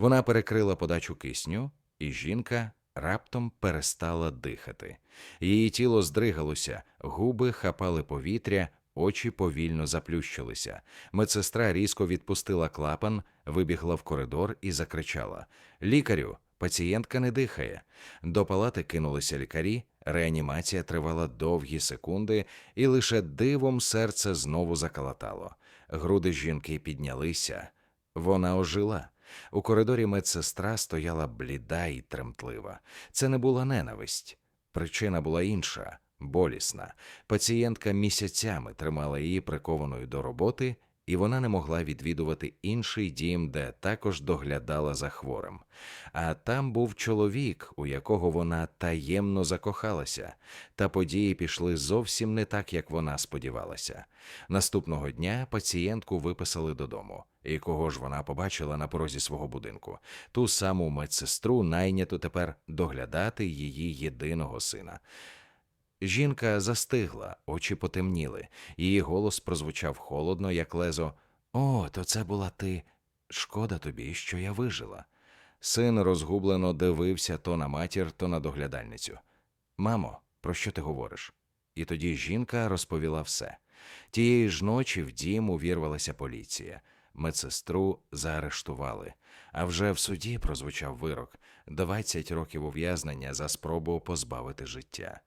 Вона перекрила подачу кисню, і жінка раптом перестала дихати. Її тіло здригалося, губи хапали повітря, очі повільно заплющилися. Медсестра різко відпустила клапан, вибігла в коридор і закричала: Лікарю, пацієнтка не дихає. До палати кинулися лікарі, реанімація тривала довгі секунди, і лише дивом серце знову заколотало. Груди жінки піднялися. Вона ожила. У коридорі медсестра стояла бліда і тремтлива. Це не була ненависть. Причина була інша, болісна. Пацієнтка місяцями тримала її прикованою до роботи, і вона не могла відвідувати інший дім, де також доглядала за хворим. А там був чоловік, у якого вона таємно закохалася, та події пішли зовсім не так, як вона сподівалася. Наступного дня пацієнтку виписали додому. І кого ж вона побачила на порозі свого будинку? Ту саму медсестру найнято тепер доглядати її єдиного сина. Жінка застигла, очі потемніли, її голос прозвучав холодно, як лезо. О, то це була ти. Шкода тобі, що я вижила. Син розгублено дивився то на матір, то на доглядальницю. Мамо, про що ти говориш? І тоді жінка розповіла все. Тієї ж ночі в дім увірвалася поліція. Медсестру заарештували. А вже в суді прозвучав вирок 20 років ув'язнення за спробу позбавити життя.